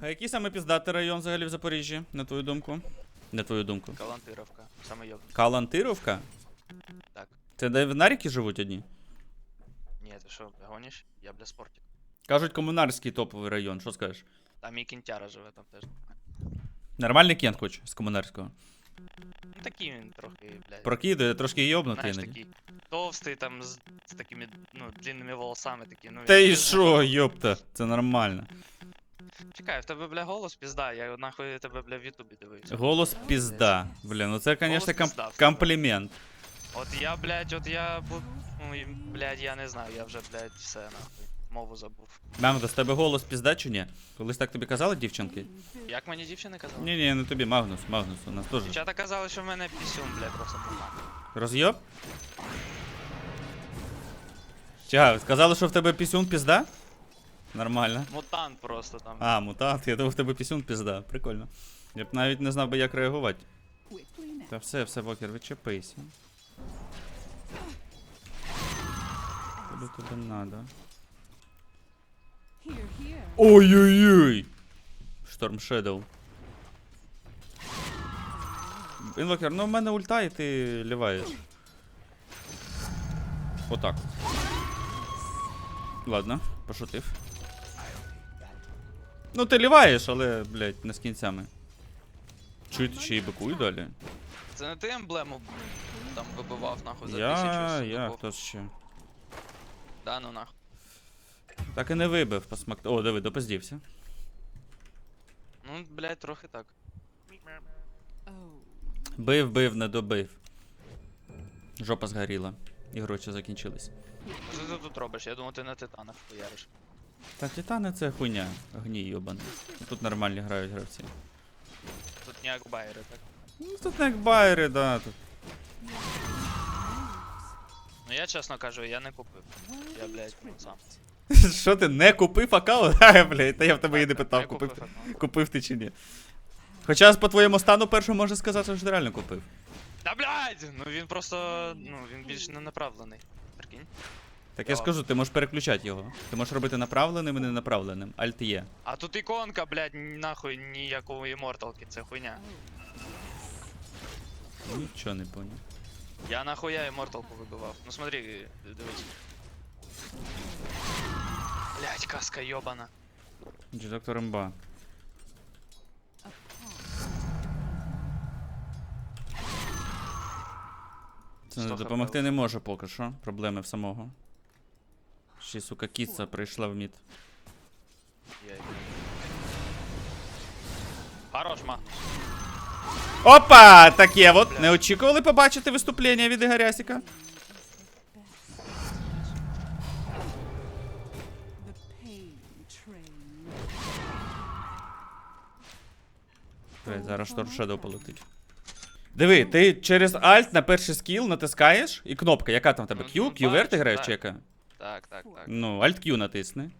А який саме піздатий район взагалі в Запоріжжі, на твою думку? На твою думку. Калантировка. Саме йоб. Калантировка? Так. Це де в Наріки живуть одні? Ні, ти що, гониш? Я бля спортик. Кажуть, комунарський топовий район, що скажеш? Там і кінтяра живе там теж. Нормальний кент хоч з комунарського. Ну такий він трохи, блядь. Прокидує, трошки йобнутий Знаєш, іноді. такий товстий, там з, з такими, ну, длинними волосами такі, ну. Та і що, йопта, це нормально. Чекай, в тебе, бля, голос пізда, я нахуй тебе, бля, в Ютубі дивився. Голос пізда. Блін, ну це, звісно, ком- пізда в тебе. комплімент. От я, блядь, от я, бу- ну, і, блядь, я не знаю, я вже, блядь, все, нахуй, мову забув. Магнус, тебе голос пізда чи ні? Колись так тобі казали, дівчинки? Як мені дівчини казали? Ні, ні, не тобі, Магнус, Магнус, у нас теж. Дівчата казали, що в мене пісюн, блядь, просто погано. Роз'єб? Чекай, сказали, що в тебе пісюн пізда? Нормально. Мутант просто там. А, мутант, я думав, в тебе пісюн пізда. Прикольно. Я б навіть не знав би, як реагувати. Та все, все, Вокер, відчепися. Тобі туди надо. Ой-ой-ой! Шторм Shadow. Інвокер, ну в мене ульта і ти ліваєш. Отак. Ладно, пошутив. Ну ти ліваєш, але, блядь, не з кінцями. Чуєте, ще й бикую далі? Це не ти емблему там вибивав, нахуй, за Я, тисячу я, хто ще. Да, ну нахуй. Так і не вибив, посмак. О, диви, допиздівся. Ну, блядь, трохи так. Бив, бив, не добив. Жопа згоріла. І гроші закінчились. Що ти тут робиш? Я думав, ти на титанах хуяриш. Так, титани це хуйня. Гній йобаний. Тут нормальні грають гравці. Тут ніяк байери, так? Ну, тут не як байери, да. Тут. Ну я чесно кажу, я не купив. Я, блядь, ну, сам. Що ти не купив аккаунт? Ха, блядь, та я в тебе і не питав, Я купив, купив ти- аккаунт. купив ти чи ні. Хоча по твоєму стану першому можна сказати, що ти реально купив. Та блядь! Ну він просто. ну він більш не направлений. Прикинь. Так я ж кажу, ти можеш переключати його. Ти можеш робити направленим і ненаправленим. Альт є. А тут іконка, блядь, нахуй ніякої морталки, це хуйня. Нічого не поняв. Я нахуя імморталку вибивав. Ну смотри, дивись. Блядь, каска йобана. Доктор Мба. Це не допомогти не може поки що. Проблеми в самого. Ще, сука, кіца прийшла в мід. Хорош, ма. Опа! Таке от. Не очікували побачити виступлення від Ігорясіка? Блядь, зараз Шторм Shadow полетить. Диви, ти через Alt на перший скіл натискаєш, і кнопка, яка там в тебе? Q? ну, ти граєш чи яка? Так, так, так. Ну, Alt Q натисни.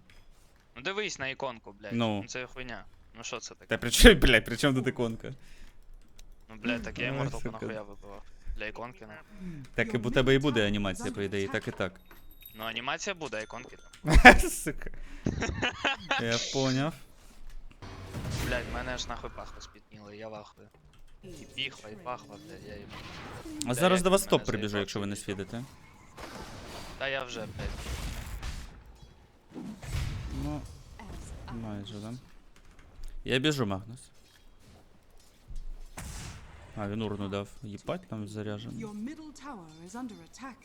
Ну дивись на іконку, блядь. Ну. Ну це хуйня. Ну що це таке? Та при чому, блядь, при чому тут іконка? Ну, блядь, так я імморталку сука. нахуя вибивав. Для іконки, ну. Так і у тебе і буде анімація, по ідеї, так і так. Ну анімація буде, а іконки там. Сука. Я поняв. Блядь, мене ж нахуй пахва спітніла, я вахую. І піхва, і пахва, блядь, я їм. А зараз до вас топ прибіжу, якщо ви не свідите. Та я вже, блядь. Ну, майже, да? Я біжу, Магнус. А, він урну дав. Їбать, там заряжений. Your middle tower is under attack.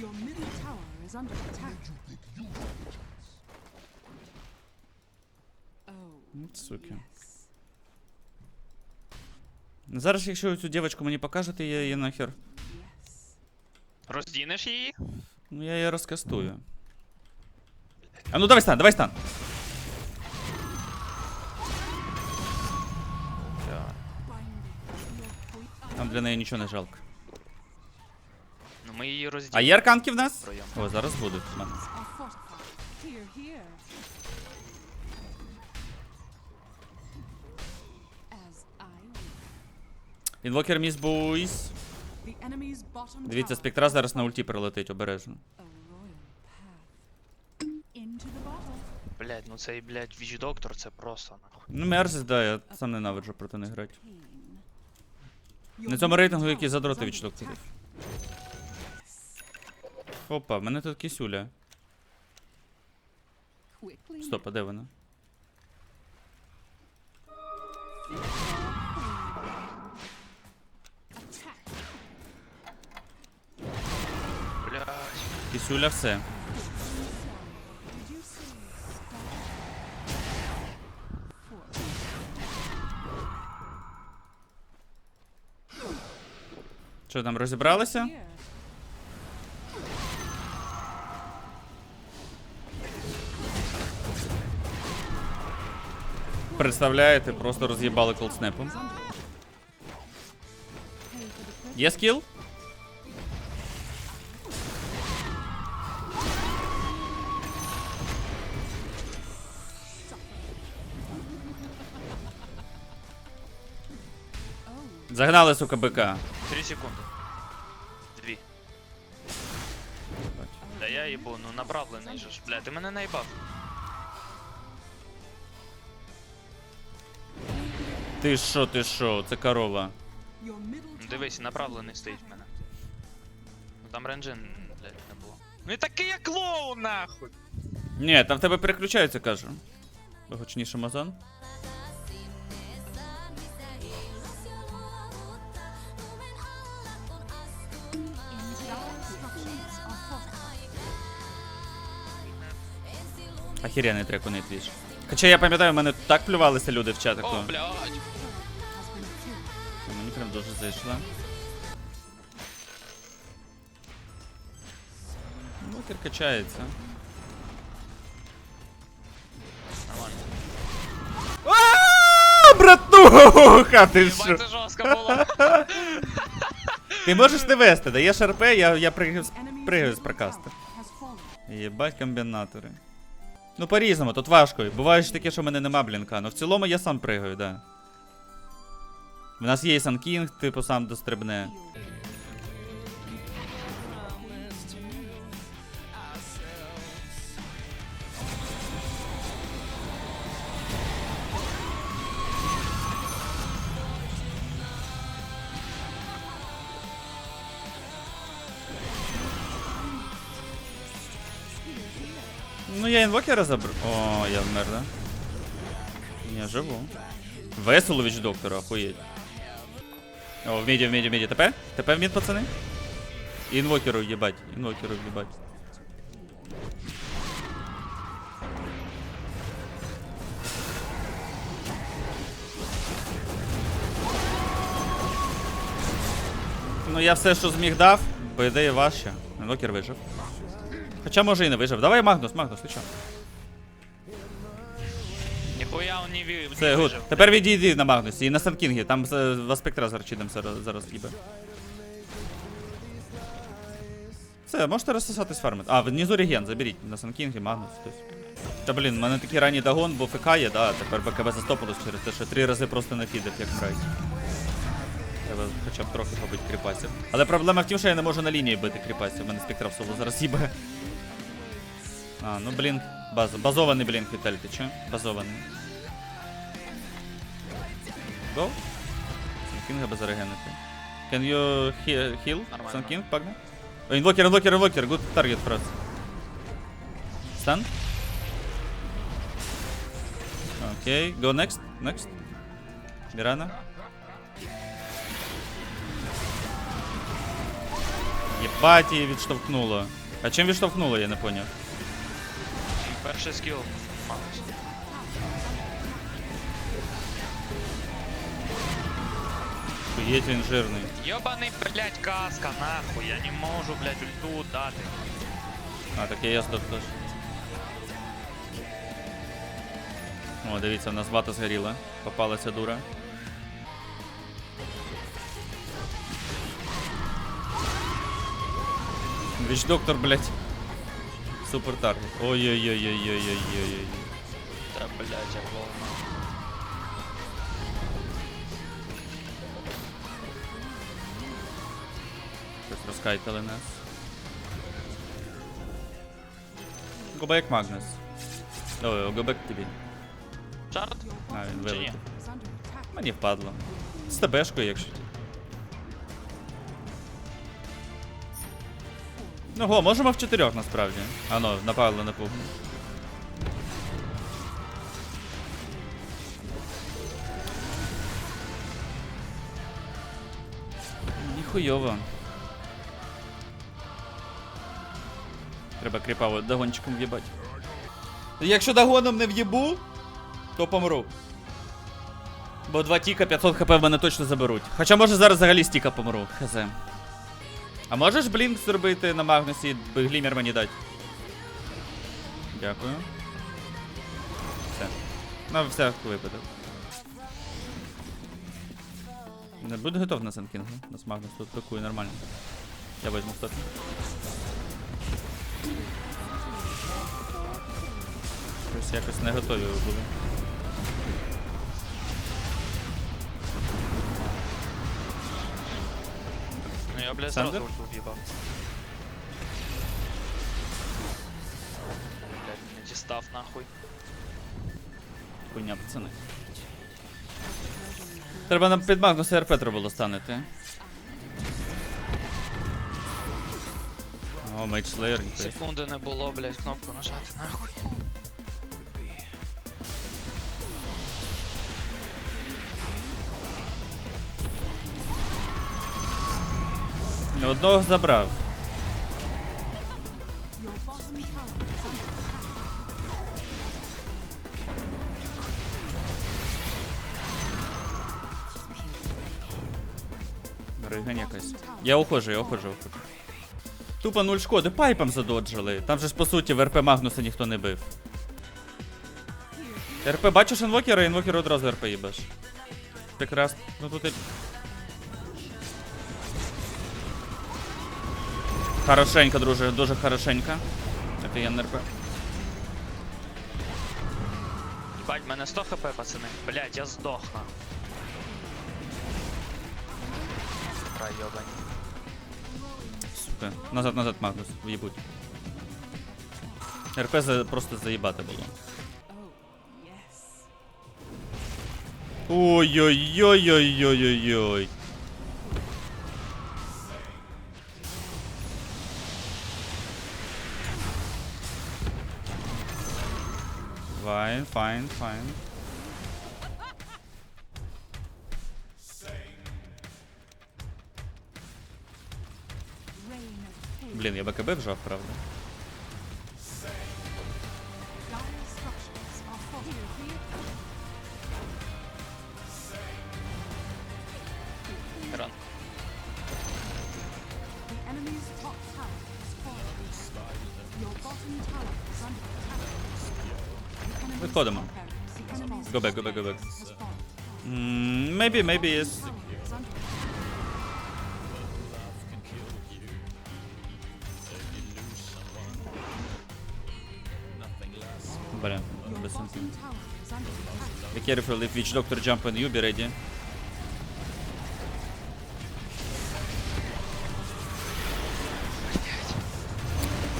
Your middle tower is under attack. Oh, Ну, суки. yes. Зараз, якщо цю дівчинку мені покажете, я її нахер. Yes. Роздінеш її? Ну я її розкастую. А ну давай стан, давай стан. Все. Binding. Your point. Там для неї нічого не жалко. Ну ми її А роздінемо. є арканки в нас? Втроєм. О, зараз будуть. Інвокер міс бойс. Дивіться, спектра зараз на ульті прилетить обережно. Блять, ну цей, блять, віч доктор це просто нахуй. Ну, мерзість, да, я сам ненавиджу проти них грати. На цьому рейтингу який задроти від докторів. Опа, в мене тут кисюля. Стоп, а де вона? Кисюля все. Що там, розібралися? Представляєте, просто роз'їбали колдснепом. Є скіл? Загнали, сука, бика. Три секунди. Дві. Да я їбу, ну направлений же ж. Бля, ти мене наїбав. Ти що, ти що, це корова. Ну, Дивись, направлений стоїть в мене. Ну там ренджин, блядь, не було. Ну і такий я клоун, нахуй! Ні, там в тебе переключаються, кажу. Гучніше Амазон. Охеренний трек у твіж. Хоча я пам'ятаю, в мене так плювалися люди в чатику. О, блядь! Мені прям дуже зайшло. Ну, тир качається. Братуха, ти що? це жорстко було. Ти можеш не вести, даєш РП, я, я пригаю, з- прокаста. Єбать комбінатори. Ну по-різному, тут важко. Буває ж таке, що в мене нема блінка. Ну в цілому я сам пригаю, да. В нас є Сан Кінг, типу сам дострибне. Інвокера забрав. О, я вмер, да? Я живу. Весело від доктора, охуєть. О, в міді, в міді, в міді. ТП? ТП в мід, пацани? Інвокеру їбать, інвокеру їбать. Ну я все, що зміг дав, по ідеї важче. Інвокер вижив. Хоча може і не вижив. Давай Магнус, Магнус, ти чо? Ніхуя он не вів. Це гуд. Тепер відійди на Магнусі і на Санкінгі, там в спектра з Арчидом зараз, зараз їбе. Все, можете розсосатись фармити. А, внизу реген, заберіть. На Санкінгі, Магнус. Та блін, в мене такий ранній дагон, бо ФК є, да, тепер БКБ застопилось через те, що три рази просто не фідер, як мрай. Треба хоча б трохи побити кріпасів. Але проблема в тім, що я не можу на лінії бити кріпасів. У мене спектра в соло зараз їбе. А, ну блінк. Баз... Базований блінк, Віталій, ти чо? Базований. Go. Санкінга без регенити. Can you heal? Пагне? О, Інвокер, інвокер, інвокер. Good target for us. Stun? Окей, go next, next. Мірана. Єбать, її відштовхнуло. А чим відштовхнуло, я не поняв. Перший скіл. Магнус. Хуєть він жирний. Йобаний, блядь, каска, нахуй. Я не можу, блядь, ульту дати. А, так я здох теж. О, дивіться, в нас вата згоріла. Попалася дура. Віч доктор, блядь. Супер таргет. Ой-ой-ой-ой-ой-ой-ой-ой. Та, блядь, я клоун. Проскайтили нас. Гоба як Магнус. Ой, Гобек тобі. Шарт? А, він вилетів. Мені впадло. З тебешкою, якщо. Ну го, можемо в чотирьох насправді. А ну, напали на пугу. Ніхуйово. Треба кріпаво догончиком в'їбать. Якщо догоном не в'їбу, то помру. Бо два тіка 500 хп в мене точно заберуть. Хоча може зараз взагалі з тіка помру. Хз. А можеш блінк зробити на Магнусі, б глімер мені дати? Дякую. Все. На всяк випадок. Не буде готов на Сенкінгу. Нас Магнус тут пакує нормально. Я візьму стоп. Щось якось не готові були. Я, блядь, Сандер? сразу ульту в'їбав. Блядь, не дістав нахуй. Хуйня, пацани. Треба нам під Магнуса РП треба було станити. О, мейдж. Секунди не було, блядь, кнопку нажати нахуй. Одного забрав. Ригань якась. Я ухожу, я ухожу, ухожу. Тупо нуль шкоди, пайпом задоджили. Там же ж по суті в РП Магнуса ніхто не бив. РП бачиш інвокера, інвокер одразу РП їбеш. Прекрасно. Ну тут і. Хорошенько, друже, дуже хорошенько. Офігенний РП. Бать, мене 100 хп, пацани. Блядь, я здох нахуй. Пройобані. Сука. Назад, назад, Магнус, в'їбуть. РП за... просто заїбати було. Oh, yes. Ой-ой-ой-ой-ой-ой-ой. Fine, fine. Блін, я БКБ вжав, правда. The enemy's Виходимо. top barracks- the enemy's Go back, top go back, go back. barracks has fallen. Mm, maybe, maybe yes. Tower is under attack. Блін, Your без сенсу. bottom tower is under attack. Be careful if witch doctor jump on you, be ready.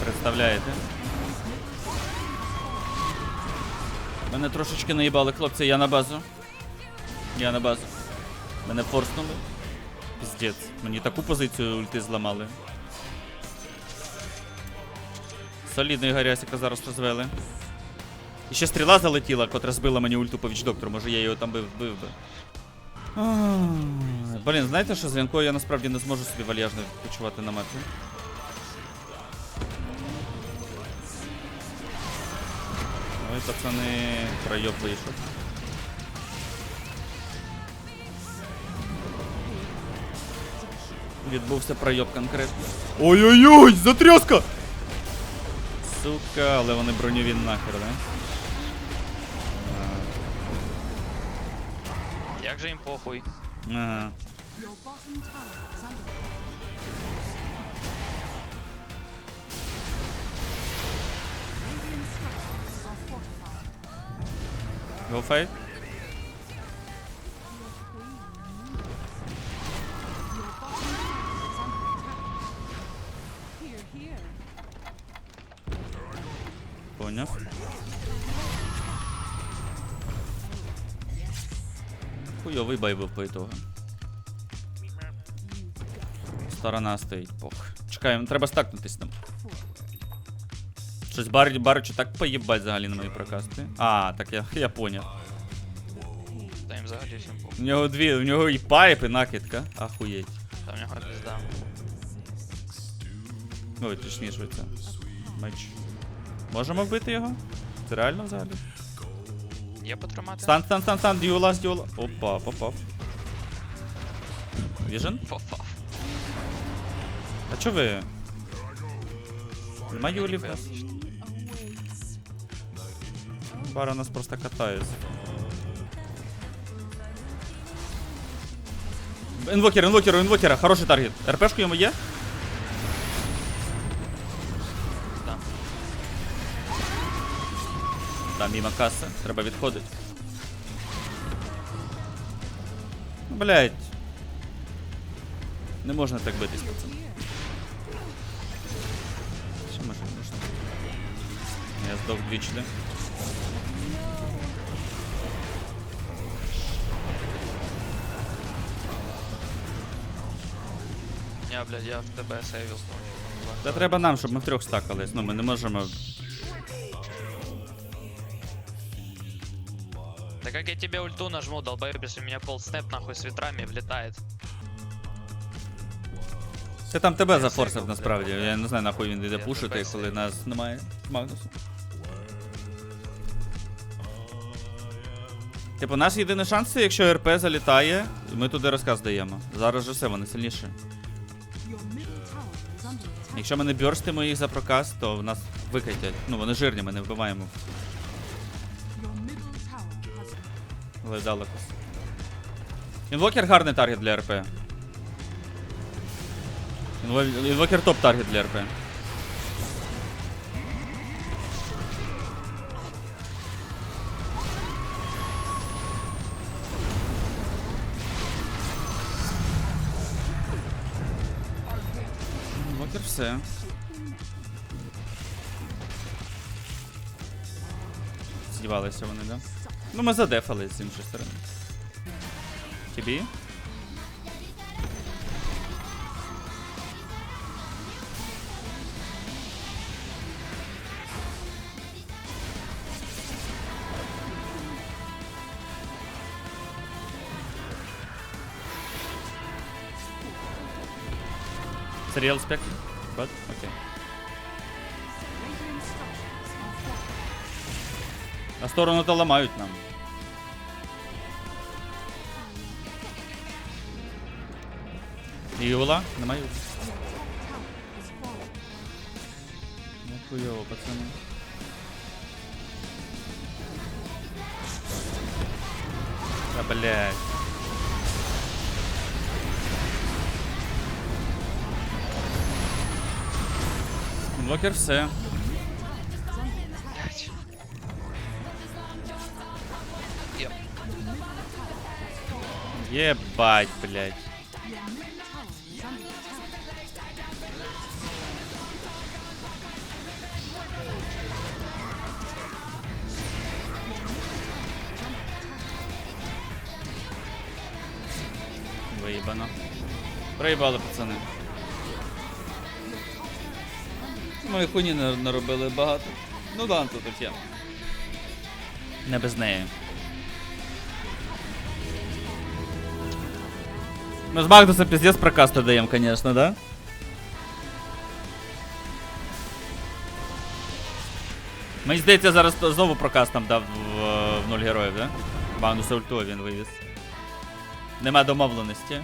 Представляєте? Мене трошечки наїбали, хлопці, я на базу. Я на базу. Мене форснули. Піздець. Мені таку позицію ульти зламали. Солідний гарясика зараз розвели. І ще стріла залетіла, котра збила мені ульту по вічдоктору, може я його там бив, бив би. Блін, знаєте, що з Янкою я насправді не зможу собі вальяжно відпочивати на мапі. Ой, пацани, пройоб вийшов. Відбувся пройоб конкретно. Ой-ой-ой, затряска! Сука, але вони броньові нахер, да? Як же їм похуй? Ага. Голфей. Поняв. Хуйовий бай був по ітогу. Сторона стоїть, пох. Чекаємо, треба стакнутись там. Щось бар, баричу так поїбать взагалі на мої прокасти. А, так я, я поняв. Та їм взагалі всім похуй. У нього дві, у нього і пайп, і накидка. Ахуєть. Та в нього пізда. Ой, точніше це. Меч. Можемо вбити його? Це реально взагалі? Є потримати? Стан, стан, стан, стан, дюла, дюла. Опа, попав. Віжен? Попав. А чо ви? Нема юлі в нас? Бара нас просто катає. Інвокер, інвокер, інвокера, хороший таргет. РПшку йому є? Да. Там мимо каси, треба відходити. Ну, блядь. Не можна так битись, пацан. Що можна? Я здох двічі, да? Я, блядь, я в тебе сейвил. Та треба нам, щоб ми втрьох стакались. Ну, ми не можемо. Да как я тебе ульту нажму, долбоеб, у меня пол снэп нахуй с ветрами влетает. Це там тебе зафорсив насправді. Я не знаю, нахуй він йде Я пушити, тебе коли нас немає Магнуса. Типу, наш єдиний шанс це, якщо РП залітає, і ми туди розказ даємо. Зараз же все, вони сильніші. Якщо ми не бьорстимо їх за проказ, то в нас викатять. Ну, вони жирні, ми не вбиваємо. Але далеко. Інвокер гарний таргет для РП. Інвокер топ таргет для РП. все. Здівалися вони, да? Ну, ми задефали з іншої сторони. Тобі? Це real spec? But? Окей. radiant structures are fortified. А сторону то ламають нам. Юла? Немає Юли. Tower is falling. Ну хуйово, пацани. Та блядь. Блокер все. Блядь. Єп. Ебать, блядь. Your middle tower пацани. Ну хуйні наробили багато. Ну да, тут таке. Не без неї. Ми з Магдуса піздець прокаста даємо, конечно, да? Мені здається, зараз знову прокаст нам дав в, в нуль героїв, да? Магнуса ульту він вивіз. Нема домовленості.